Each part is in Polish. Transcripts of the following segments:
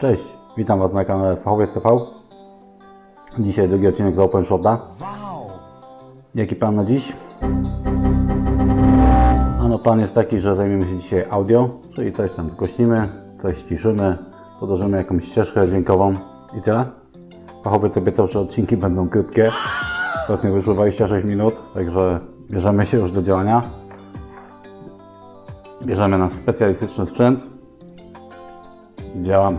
Cześć, witam Was na kanale Fachowiec TV. Dzisiaj drugi odcinek z OpenShota. Jaki plan na dziś? Ano plan jest taki, że zajmiemy się dzisiaj audio, czyli coś tam zgłośnimy, coś ściszymy, podłożymy jakąś ścieżkę dźwiękową i tyle. Fachowiec obiecał, że odcinki będą krótkie. Ostatnio wyszło 26 minut, także bierzemy się już do działania. Bierzemy nasz specjalistyczny sprzęt. Działamy.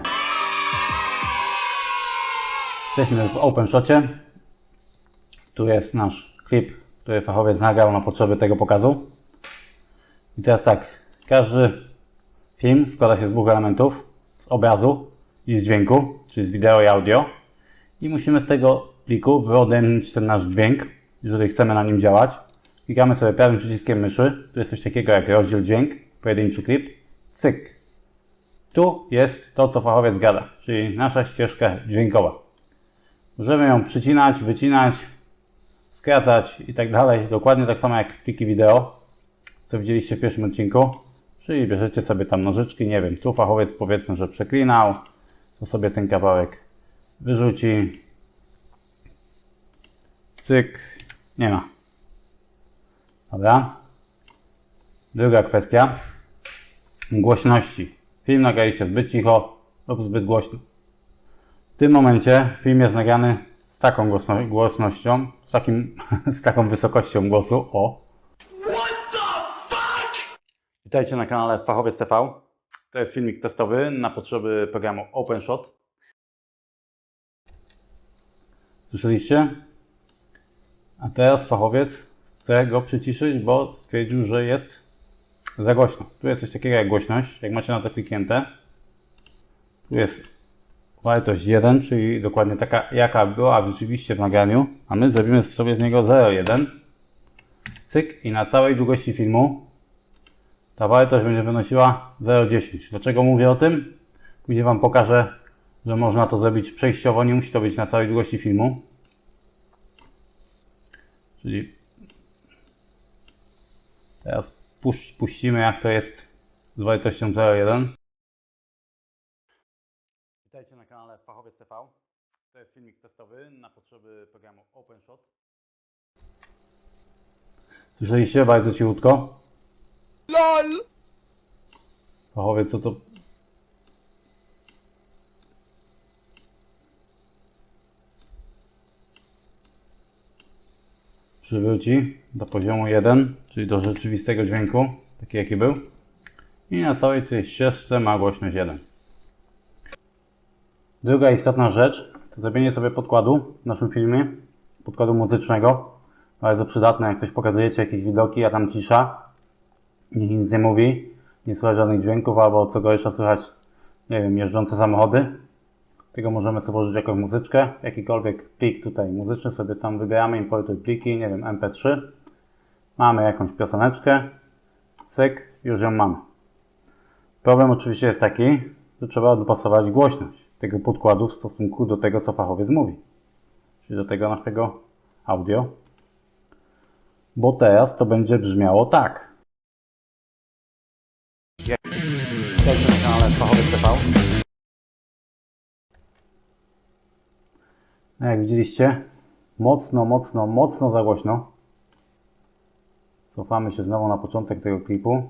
Jesteśmy w OpenShocie. Tu jest nasz klip, który fachowiec nagrał na potrzeby tego pokazu. I teraz tak, każdy film składa się z dwóch elementów. Z obrazu i z dźwięku, czyli z wideo i audio. I musimy z tego pliku wyodrębnić ten nasz dźwięk, jeżeli chcemy na nim działać. Klikamy sobie prawym przyciskiem myszy. Tu jest coś takiego jak rozdział dźwięk, pojedynczy klip. Cyk. Tu jest to, co fachowiec gada, czyli nasza ścieżka dźwiękowa. Możemy ją przycinać, wycinać, skracać i tak dalej. Dokładnie tak samo jak pliki wideo, co widzieliście w pierwszym odcinku. Czyli bierzecie sobie tam nożyczki, nie wiem, tu fachowiec powiedzmy, że przeklinał, to sobie ten kawałek wyrzuci. Cyk, nie ma. Dobra. Druga kwestia. Głośności. Film nagraliście zbyt cicho lub zbyt głośno. W tym momencie film jest nagrany z taką głośno- głośnością, z, takim, z taką wysokością głosu. O. Witajcie na kanale Fachowiec TV. To jest filmik testowy na potrzeby programu OpenShot. Słyszeliście? A teraz fachowiec chce go przyciszyć, bo stwierdził, że jest za głośno. Tu jest coś takiego jak głośność. Jak macie na to kliknięte, tu jest wartość 1, czyli dokładnie taka, jaka była rzeczywiście w nagraniu, a my zrobimy sobie z niego 0,1. Cyk i na całej długości filmu ta wartość będzie wynosiła 0,10. Dlaczego mówię o tym? Później Wam pokażę, że można to zrobić przejściowo, nie musi to być na całej długości filmu. Czyli teraz puś- puścimy jak to jest z wartością 0,1. Na kanale Fachowiec TV. To jest filmik testowy na potrzeby programu OpenShot. Słyszeliście bardzo cichutko? LOL! Fachowiec, co to... Przywróci do poziomu 1, czyli do rzeczywistego dźwięku, taki jaki był. I na całej tej ścieżce ma głośność 1. Druga istotna rzecz to zrobienie sobie podkładu w naszym filmie, podkładu muzycznego. Bardzo przydatne, jak coś pokazujecie, jakieś widoki, a tam cisza, nikt nic nie mówi, nie słychać żadnych dźwięków, albo co gorsza słychać, nie wiem, jeżdżące samochody. Tego możemy sobie włożyć jakąś muzyczkę, jakikolwiek plik tutaj muzyczny sobie tam wybieramy, importuj pliki, nie wiem, mp3. Mamy jakąś pioseneczkę, cyk, już ją mamy. Problem oczywiście jest taki, że trzeba dopasować głośność tego podkładu w stosunku do tego, co fachowiec mówi. Czyli do tego naszego audio. Bo teraz to będzie brzmiało tak. Na kanale Fachowiec. No Jak widzieliście, mocno, mocno, mocno za głośno. Cofamy się znowu na początek tego klipu.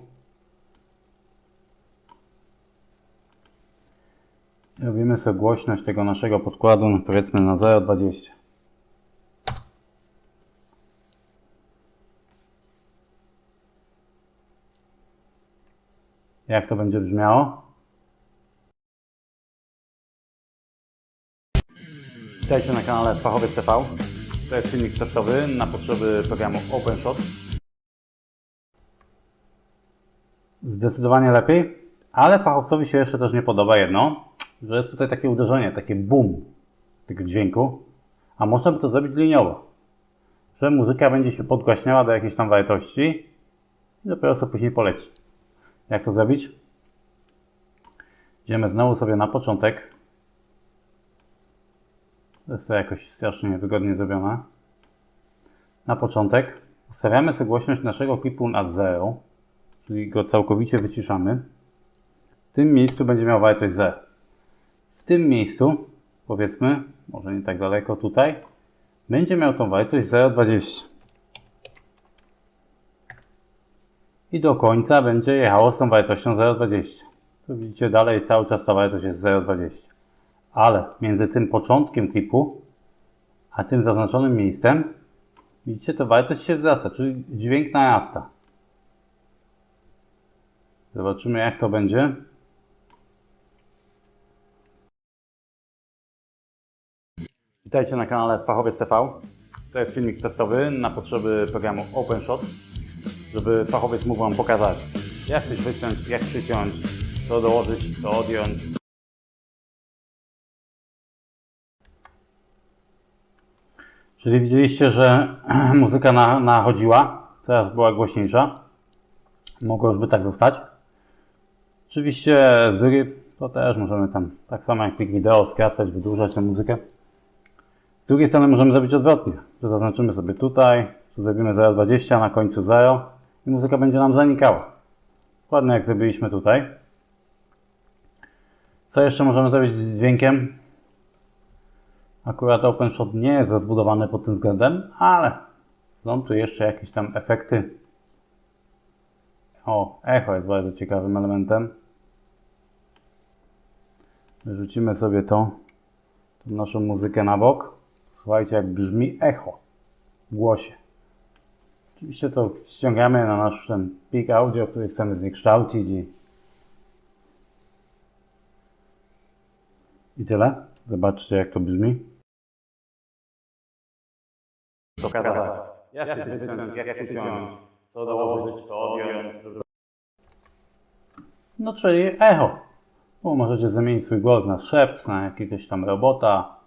Robimy sobie głośność tego naszego podkładu, no powiedzmy na 0,20. Jak to będzie brzmiało? Witajcie na kanale Fachowiec TV. To jest filmik testowy na potrzeby programu OpenShot. Zdecydowanie lepiej, ale fachowcowi się jeszcze też nie podoba jedno, że jest tutaj takie uderzenie, takie boom tego dźwięku, a można by to zrobić liniowo, że muzyka będzie się podgłaśniała do jakiejś tam wartości i dopiero sobie później poleci. Jak to zrobić? Idziemy znowu sobie na początek. To jest to jakoś strasznie wygodnie zrobione. Na początek ustawiamy sobie głośność naszego klipu na 0, czyli go całkowicie wyciszamy. W tym miejscu będzie miał wartość 0. tym miejscu, powiedzmy, może nie tak daleko tutaj, będzie miał tą wartość 0,20. I do końca będzie jechało z tą wartością 0,20. Tu widzicie dalej cały czas ta wartość jest 0,20. Ale między tym początkiem klipu, a tym zaznaczonym miejscem, widzicie, to wartość się wzrasta, czyli dźwięk narasta. Zobaczymy jak to będzie. Witajcie na kanale Fachowiec TV. To jest filmik testowy na potrzeby programu OpenShot, żeby fachowiec mógł Wam pokazać, jak coś wyciąć, jak przyciąć, co dołożyć, co odjąć. Czyli widzieliście, że muzyka na, nachodziła, coraz była głośniejsza. Mogło już by tak zostać. Oczywiście z to też możemy tam, tak samo jak plik wideo, skracać, wydłużać tę muzykę. Z drugiej strony możemy zrobić odwrotnie, że zaznaczymy sobie tutaj, tu zrobimy 0,20, na końcu 0 i muzyka będzie nam zanikała. Dokładnie jak zrobiliśmy tutaj. Co jeszcze możemy zrobić z dźwiękiem? Akurat OpenShot nie jest rozbudowany pod tym względem, ale są tu jeszcze jakieś tam efekty. O, echo jest bardzo ciekawym elementem. Wyrzucimy sobie to, tą naszą muzykę na bok. Słuchajcie, jak brzmi echo w głosie. Oczywiście to ściągamy na nasz ten plik audio, który chcemy zniekształcić i, i tyle. Zobaczcie, jak to brzmi. Pokazać, jak się jak co dołożyć, co odjąć. No, czyli echo. Bo możecie zamienić swój głos na szept, na jakiegoś tam robota.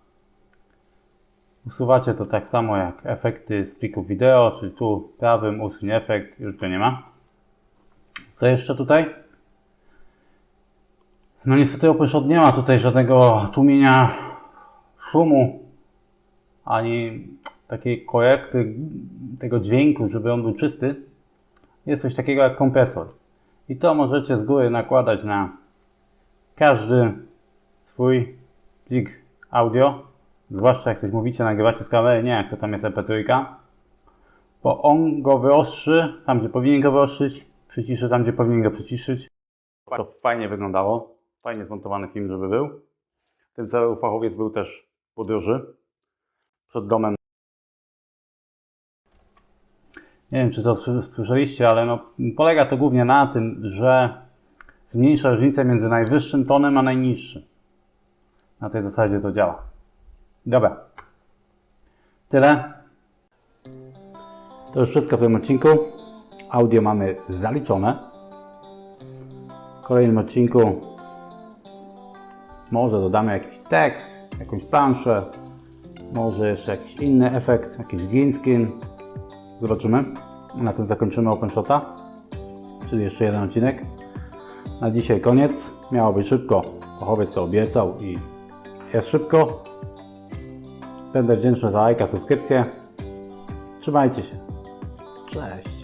Usuwacie to tak samo jak efekty z plików wideo, czyli tu prawym usuń efekt, już go nie ma. Co jeszcze tutaj? No niestety OpenShot nie ma tutaj żadnego tłumienia szumu, ani takiej korekty tego dźwięku, żeby on był czysty. Jest coś takiego jak kompresor. I to możecie z góry nakładać na każdy swój plik audio, zwłaszcza jak coś mówicie, nagrywacie z kamery, nie jak to tam jest MP3, bo on go wyostrzy tam, gdzie powinien go wyostrzyć, przyciszy tam, gdzie powinien go przyciszyć. To fajnie wyglądało, fajnie zmontowany film, żeby był. W tym celu fachowiec był też w podróży przed domem. Nie wiem, czy to sły- słyszeliście, ale no, polega to głównie na tym, że zmniejsza różnicę między najwyższym tonem a najniższym. Na tej zasadzie to działa. Dobra. Tyle. To już wszystko w tym odcinku. Audio mamy zaliczone. W kolejnym odcinku może dodamy jakiś tekst, jakąś planszę, może jeszcze jakiś inny efekt, jakiś green screen. Zobaczymy. Na tym zakończymy OpenShota, czyli jeszcze jeden odcinek. Na dzisiaj koniec. Miało być szybko. Fachowiec to obiecał i jest szybko. Będę wdzięczny za lajka, subskrypcję. Trzymajcie się. Cześć.